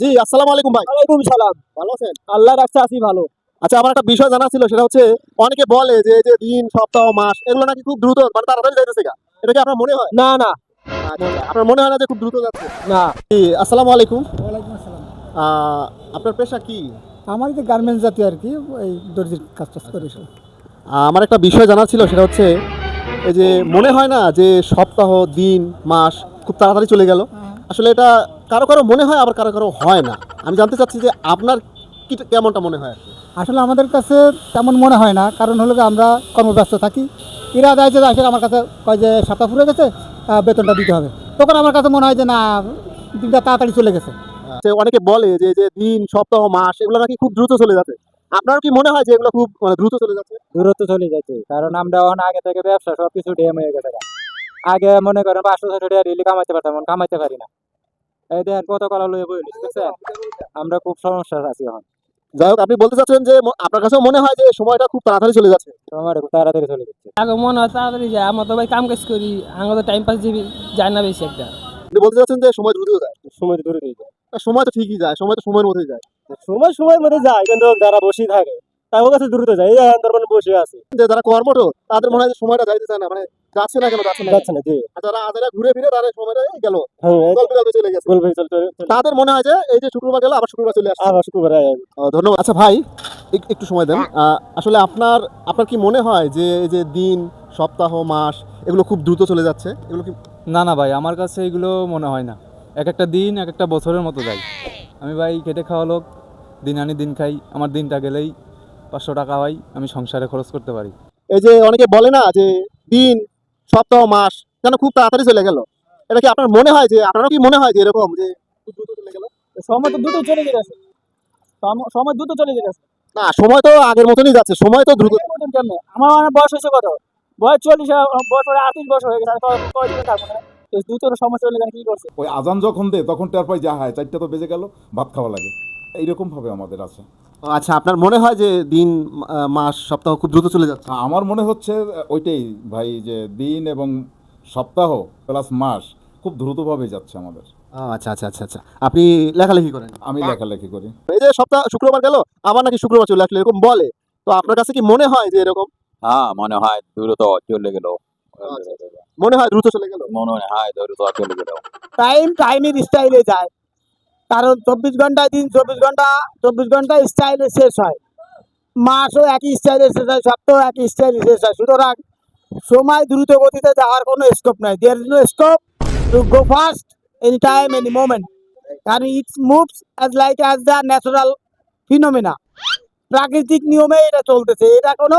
জি আসসালামু আলাইকুম ভাই। ওয়ালাইকুম সালাম। ভালো আছেন? আল্লাহ রাখছে আছি ভালো। আচ্ছা আমার একটা বিষয় জানা ছিল সেটা হচ্ছে অনেকে বলে যে যে দিন সপ্তাহ মাস এগুলো নাকি খুব দ্রুত মানে তাড়াতাড়ি যাইতেছে গা। এটা কি আপনার মনে হয়? না না। আচ্ছা, আপনার মনে হয় না যে খুব দ্রুত যাচ্ছে? না। জি আসসালামু আলাইকুম। ওয়ালাইকুম আসসালাম। আপনার পেশা কি? আমার যে গার্মেন্টস জাতীয় আর কি এই দর্জির কাজ টাজ করি আমার একটা বিষয় জানার ছিল সেটা হচ্ছে এই যে মনে হয় না যে সপ্তাহ দিন মাস খুব তাড়াতাড়ি চলে গেল? আসলে এটা কারও কারও মনে হয় আবার কারও কারও হয় না। আমি জানতে চাচ্ছি যে আপনার কি কেমনটা মনে হয়? আসলে আমাদের কাছে তেমন মনে হয় না। কারণ হলো যে আমরা কর্মব্যস্ত থাকি। এরা দেয় যে আসলে আমার কাছে কয় যে সপ্তাহ পুরে গেছে বেতনটা দিতে হবে। তখন আমার কাছে মনে হয় যে না দিনটা তাড়াতাড়ি চলে গেছে। যে অনেকে বলে যে যে দিন সপ্তাহ মাস এগুলো নাকি খুব দ্রুত চলে যাচ্ছে। আপনার কি মনে হয় যে এগুলো খুব মানে দ্রুত চলে যাচ্ছে? দূরত্ব চলে যাচ্ছে। কারণ আমরা অন আগে থেকে ব্যবসা সব কিছু ডেম হয়ে গেছে আগে মনে করেন পাঁচশো ছশো টাকা ডেলি কামাইতে পারতাম কামাইতে পারি না। এই দেখেন কত কলা লয়ে বই বুঝতেছেন আমরা খুব সমস্যা আছি এখন। যাই হোক আপনি বলতে চাচ্ছেন যে আপনার কাছেও মনে হয় যে সময়টা খুব তাড়াতাড়ি চলে যাচ্ছে? আমার খুব তাড়াতাড়ি চলে যাচ্ছে। আগে মনে হয় তাড়াতাড়ি যায় আমরা তো ভাই কাম কাজ করি আমরা তো টাইম পাস দিবি যায় না বেশি একটা। আপনি বলতে চাচ্ছেন যে সময় দ্রুত যায়? সময় দূরে দিয়ে যায়। সময় তো ঠিকই যায় সময় তো সময়ের মধ্যেই যায়। সময় সময়ের মধ্যে যায় কিন্তু যারা বসে থাকে। কাছে দ্রুত যায়। এই যে মানে বসে আছে। যে যারা কর্মঠ তাদের মনে হয় সময়টা যাইতে চায় না মানে যাচ্ছে না কেন যাচ্ছে না। যাচ্ছে না জি। যারা আদারা ঘুরে ফিরে তাদের সময়টা এই গেল। হ্যাঁ গল্পে গল্পে চলে গেছে। চল চল তাদের মনে হয় যে এই যে শুক্রবার গেল আবার শুক্রবার চলে আসছে। আবার শুক্রবার ধন্যবাদ। আচ্ছা ভাই একটু সময় দেন। আসলে আপনার আপনার কি মনে হয় যে এই যে দিন সপ্তাহ মাস এগুলো খুব দ্রুত চলে যাচ্ছে? এগুলো কি না না ভাই আমার কাছে এগুলো মনে হয় না। এক একটা দিন এক একটা বছরের মতো যায় আমি ভাই খেটে খাওয়া লোক দিন আনি দিন খাই। আমার দিনটা গেলেই পাঁচশো টাকা হয় আমি সংসারে খরচ করতে পারি। এই যে অনেকে বলে না যে দিন সপ্তাহ মাস যেন খুব তাড়াতাড়ি চলে গেল। এটা কি আপনার মনে হয় যে আপনারও কি মনে হয় যে এরকম যে দ্রুত চলে গেল? সময় তো দ্রুত চলে গেছে। সময় দ্রুত চলে গেছে। না সময় তো আগের মতনই যাচ্ছে সময় তো দ্রুত কেমনে? আমার মানে বয়স হয়েছে কত? বয়স চল্লিশ বয়স পরে আটত্রিশ বছর হয়ে গেছে আর কয়দিন থাকব না দ্রুত সময় চলে কি করছে? ওই আজান যখন দে তখন টের পাই যা হয় চারটা তো বেজে গেল ভাত খাওয়া লাগে। এইরকম ভাবে আমাদের আছে। আচ্ছা আপনার মনে হয় যে দিন মাস সপ্তাহ খুব দ্রুত চলে যাচ্ছে? আমার মনে হচ্ছে ওইটাই ভাই যে দিন এবং সপ্তাহ প্লাস মাস খুব দ্রুতভাবে যাচ্ছে আমাদের। আচ্ছা আচ্ছা আচ্ছা আচ্ছা। আপনি লেখালেখি করেন? আমি লেখালেখি করি। এই যে সপ্তাহ শুক্রবার গেল আবার নাকি শুক্রবার চলে আসলে এরকম বলে। তো আপনার কাছে কি মনে হয় যে এরকম? হ্যাঁ মনে হয় দ্রুত চলে গেল। মনে হয় দ্রুত চলে গেল? মনে হয় দ্রুত চলে গেল। টাইম টাইমের স্টাইলে যায়। কারণ চব্বিশ ঘন্টায় দিন, চব্বিশ ঘণ্টা চব্বিশ ঘণ্টা স্টাইলে শেষ হয়। মাসও একই স্টাইলে শেষ হয়, সপ্তাহ একই স্টাইলে শেষ হয়। সুতরাং সময় দ্রুত গতিতে যাওয়ার কোনো স্কোপ নাই। There is no scope to go fast any time any moment কারণ it's moves as like as the natural phenomena প্রাকৃতিক নিয়মে এটা চলতেছে। এটা কোনো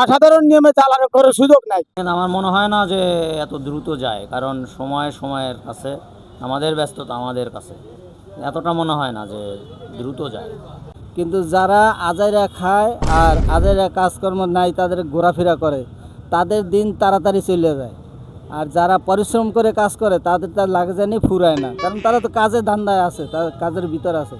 অসাধারণ নিয়মে চালানোর করার সুযোগ নাই। আমার মনে হয় না যে এত দ্রুত যায়। কারণ সময় সময়ের কাছে আমাদের ব্যস্ততা আমাদের কাছে। এতটা মনে হয় না যে দ্রুত যায়। কিন্তু যারা আজাইরা খায় আর আজাইরা কাজকর্ম নাই তাদের ঘোরাফেরা করে, তাদের দিন তাড়াতাড়ি চলে যায়। আর যারা পরিশ্রম করে কাজ করে, তাদের তার লাগে জানি ফুরায় না। কারণ তারা তো কাজে ধান্দায় আছে তার কাজের ভিতর আছে।